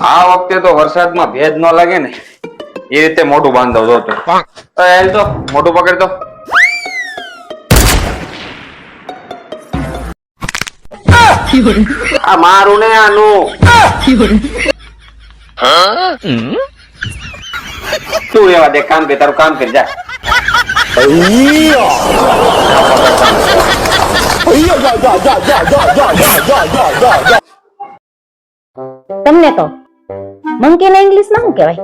આ વખતે તો વરસાદમાં ભેજ ન લાગે ને એ રીતે મોટું બાંધો જો તો એલ તો મોટું પકડ તો આ મારું ને આનું તું એવા દે કામ કે તારું કામ કરી જા તમને તો મંકી ને ઇંગ્લિશમાં શું કહેવાય?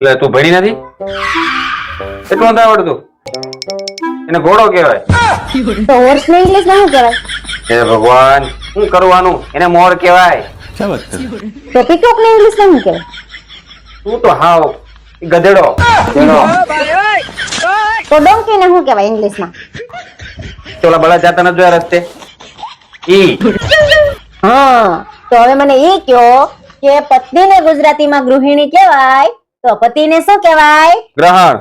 એટલે તું ભણી નથી? એટલું નથી આવડતું? એને ઘોડો કહેવાય. તો હોર્સ ને ઇંગ્લિશમાં શું કહેવાય? હે ભગવાન શું કરવાનું એને મોર કહેવાય. તો પીકોક ને ઇંગ્લિશમાં શું કહેવાય? તું તો હાવ ગધેડો. તો ડોંકી ને શું કહેવાય ઇંગ્લિશમાં? ચોલા બળા જાતા નથી જોયા રસ્તે? ઈ. હા તો હવે મને એ કયો કે પત્નીને ગુજરાતીમાં ગૃહિણી કહેવાય તો પતિને શું કહેવાય? ગ્રહણ.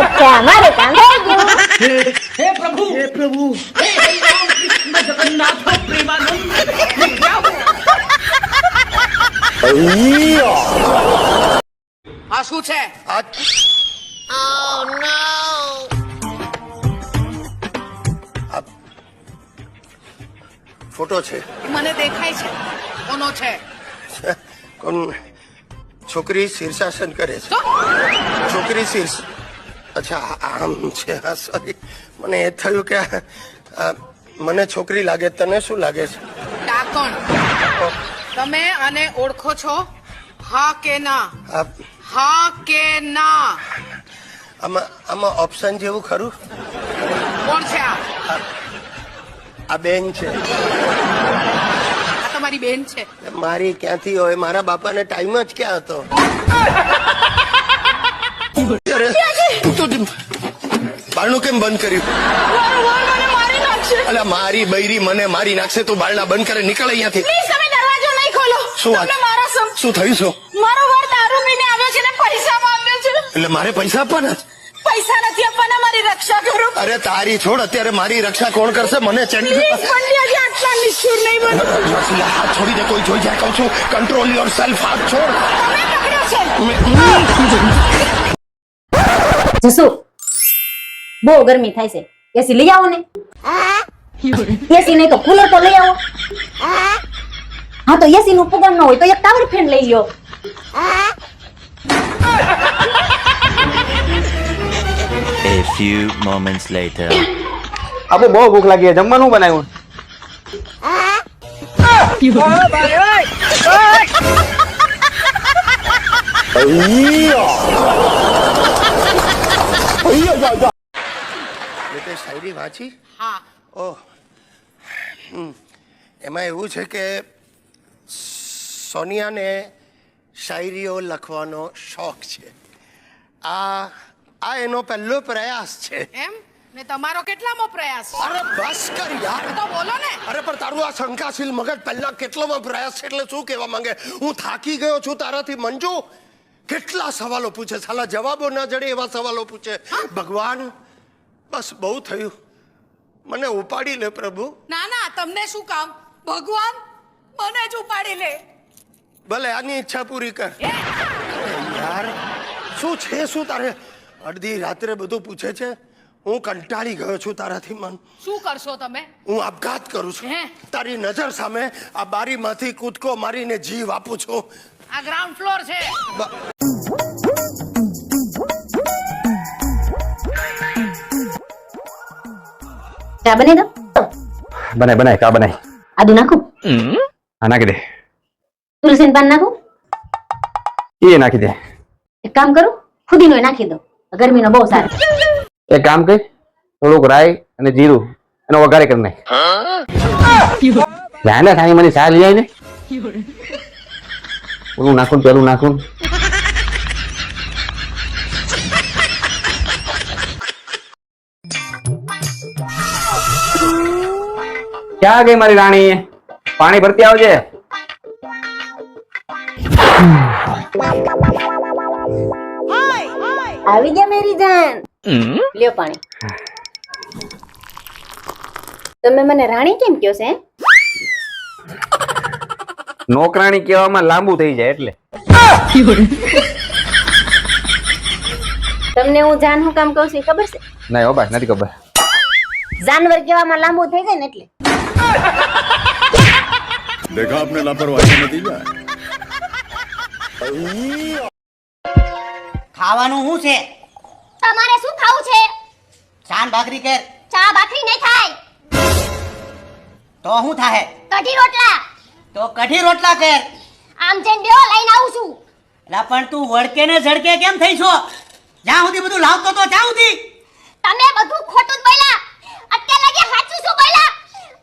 અચ્છા મારે કામ થઈ ગયું આ શું છે? ફોટો છે. મને દેખાય છે. કોનો છે? કોણ છોકરી શીર્ષાસન કરે છે? છોકરી શીર્ષ અચ્છા આમ છે હા સોરી મને એ થયું કે મને છોકરી લાગે તને શું લાગે છે? ડાકણ. તમે આને ઓળખો છો? હા કે ના? હા. કે ના? આમાં આમાં ઓપ્શન જેવું ખરું? કોણ છે આ? આ બેન છે. તમારી બેન છે. મારી ક્યાંથી હોય? મારા બાપાને ટાઈમ જ ક્યાં હતો? બારણું કેમ બંધ કર્યું? અલા મારી બૈરી મને મારી નાખશે તું બારણા બંધ કરે નીકળ અહીંયાથી. પ્લીઝ તમે દરવાજો નહીં ખોલો. શું વાત? શું થયું શું મારો વર દારૂ પીને આવ્યો છે ને પૈસા માંગ્યો છે. એટલે મારે પૈસા આપવાના છે? પૈસા નથી આપવાના મારી રક્ષા કરો. અરે તારી છોડ અત્યારે મારી રક્ષા કોણ કરશે? મને ચેન્જ પ્લીઝ પંડ્યાજી આટલા નિષ્ઠુર નહીં બનો. હાથ છોડી દે કોઈ જોઈ જાય કહું છું કંટ્રોલ યોર સેલ્ફ હાથ છોડ. જસુ બહુ ગરમી થાય છે. એસી લઈ આવો ને. એસી નહીં તો કુલર તો લઈ આવો. હા તો એસી નું પ્રોગ્રામ ન હોય તો એક ટાવર ફેન લઈ લ્યો. Few moments later. આપણે બહુ ભૂખ લાગી છે જમવાનું બનાવ્યું એટલે તે શાયરી વાંચી હા ઓહ હમ. એમાં એવું છે કે સોનિયાને શાયરીઓ લખવાનો શોખ છે આ આ એનો પહેલો પ્રયાસ છે. એમ? ને તમારો કેટલામો પ્રયાસ? છે? અરે બસ કર યાર. તો બોલો ને. અરે પણ તારું આ શંકાશીલ મગજ પહેલા કેટલોમાં પ્રયાસ છે એટલે શું કહેવા માંગે? હું થાકી ગયો છું તારાથી મંજુ. કેટલા સવાલો પૂછે? સાલા જવાબો ના જડે એવા સવાલો પૂછે. ભગવાન બસ બહુ થયું. મને ઉપાડી લે પ્રભુ. ના ના તમને શું કામ? ભગવાન મને જ ઉપાડી લે. ભલે આની ઈચ્છા પૂરી કર? યાર શું છે શું તારે? અડધી રાત્રે બધું પૂછે છે હું કંટાળી ગયો છું તારાથી મન. શું કરશો તમે? હું આપઘાત કરું છું. હે? તારી નજર સામે આ બારીમાંથી કૂદકો મારીને જીવ આપું છું. આ ગ્રાઉન્ડ ફ્લોર છે. બ- ચા બની દો બનાય બનાય કા બનાય. આદુ નાખું? હા નાખી દે. તુલસી પાન નાખું? એ નાખી દે. એક કામ કરું ફુદીનો નાખી દો ગરમીનો બહુ સારો. એક કામ કર, થોડુંક રાઈ અને જીરું એનો વઘારે કરી નાખ. ધ્યાન રાખ મને સાર લઈ જાય ને. ઓલું નાખું પેલું નાખું ક્યાં ગઈ મારી રાણી? પાણી ભરતી આવજે. આવી ગયા મેરી જાન. લ્યો પાણી. તમે મને રાણી કેમ કયો છે નોકરાણી કહેવામાં લાંબુ થઈ જાય એટલે. તમને હું જાન હું કામ કહું છું ખબર છે? નહીં ઓબા નથી ખબર. જાનવર કહેવામાં લાંબુ થઈ જાય ને એટલે. દેખા આપને લાપરવાહી નથી જાય ખાવાનું શું છે? તમારે શું ખાવું છે? ચાન ભાખરી કે ચા ભાખરી નહીં થાય. તો શું થાય કઢી રોટલા. તો કઢી રોટલા કે આમ જઈને બેઓ લઈને આવું છું. લા પણ તું વળકે ને ઝડકે કેમ થઈ છો? જ્યાં સુધી બધું લાવતો તો જ્યાં સુધી. તમે બધું ખોટું જ બોલ્યા. અત્યારે લગી સાચું શું બોલ્યા?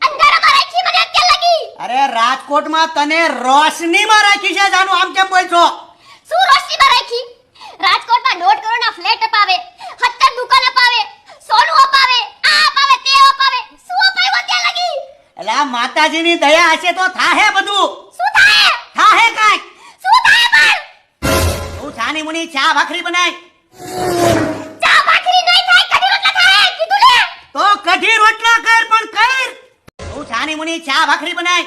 અંધારામાં રાખી મને અત્યારે લગી. અરે રાજકોટમાં તને રોશનીમાં રાખી છે જાનું આમ કેમ બોલ છો શું રોશનીમાં રાખી રાજકોટમાં દોઢ કરોડના ફ્લેટ અપાવે હત્તર દુકાન અપાવે સોનું અપાવે આ અપાવે તે અપાવે. શું અપાવ્યો ત્યાં લગી? એટલે માતાજીની દયા હશે તો થાહે બધું. શું થાહે? થાહે કાંઈક શું થાહે પણ? તું છાની મુની ચા ભાખરી બનાય ચા ભાખરી નહીં થાય કઢી રોટલા થાય કીધું લે તો કઢી રોટલા કર પણ કર. તું છાની મુની ચા ભાખરી બનાય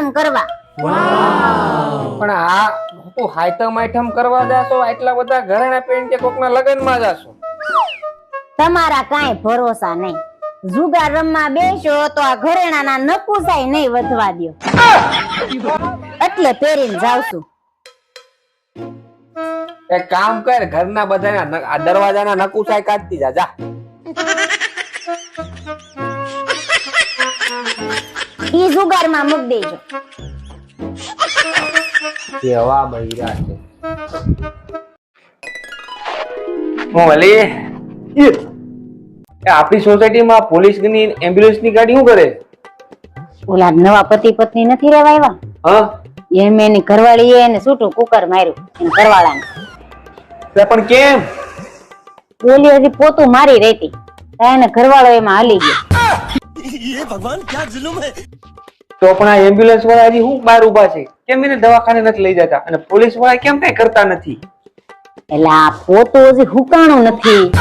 માઈઠમ કરવા. પણ આ તું હાઈટમ આઈટમ કરવા જાશો આટલા બધા ઘરેણા પહેરીને કે કોકના લગ્નમાં જાશો? તમારા કાંઈ ભરોસા નહીં. જુગાર રમવા બેસો તો આ ઘરેણાના નકુસાય નહીં વધવા દ્યો. એટલે પહેરીને જાવશું એક કામ કર ઘરના બધાના ન- આ દરવાજાના નકુસાય કાઢતી જા જા. ઈ જુગારમાં મૂક દેજો. કેવા બૈરા છે મોલી એ આપણી સોસાયટીમાં પોલીસની એમ્બ્યુલન્સની ગાડી શું કરે? ઓલા નવા પતિ પત્ની નથી રહેવા આવ્યા? હા? એમ એની ઘરવાળી એને છૂટું કુકર માર્યું એને ઘરવાળાને. પણ કેમ? ઓલી હજી પોતું મારી રહેતી એને ઘરવાળો એમાં હાલી ગયો. તો પણ આ એમ્બ્યુલન્સ વાળા હજી હું બહાર ઊભા છે? કેમ એને દવાખાને નથી લઈ જતા? અને પોલીસવાળા કેમ કઈ કરતા નથી? એટલે આ પોતું હજી હુકાણો નથી.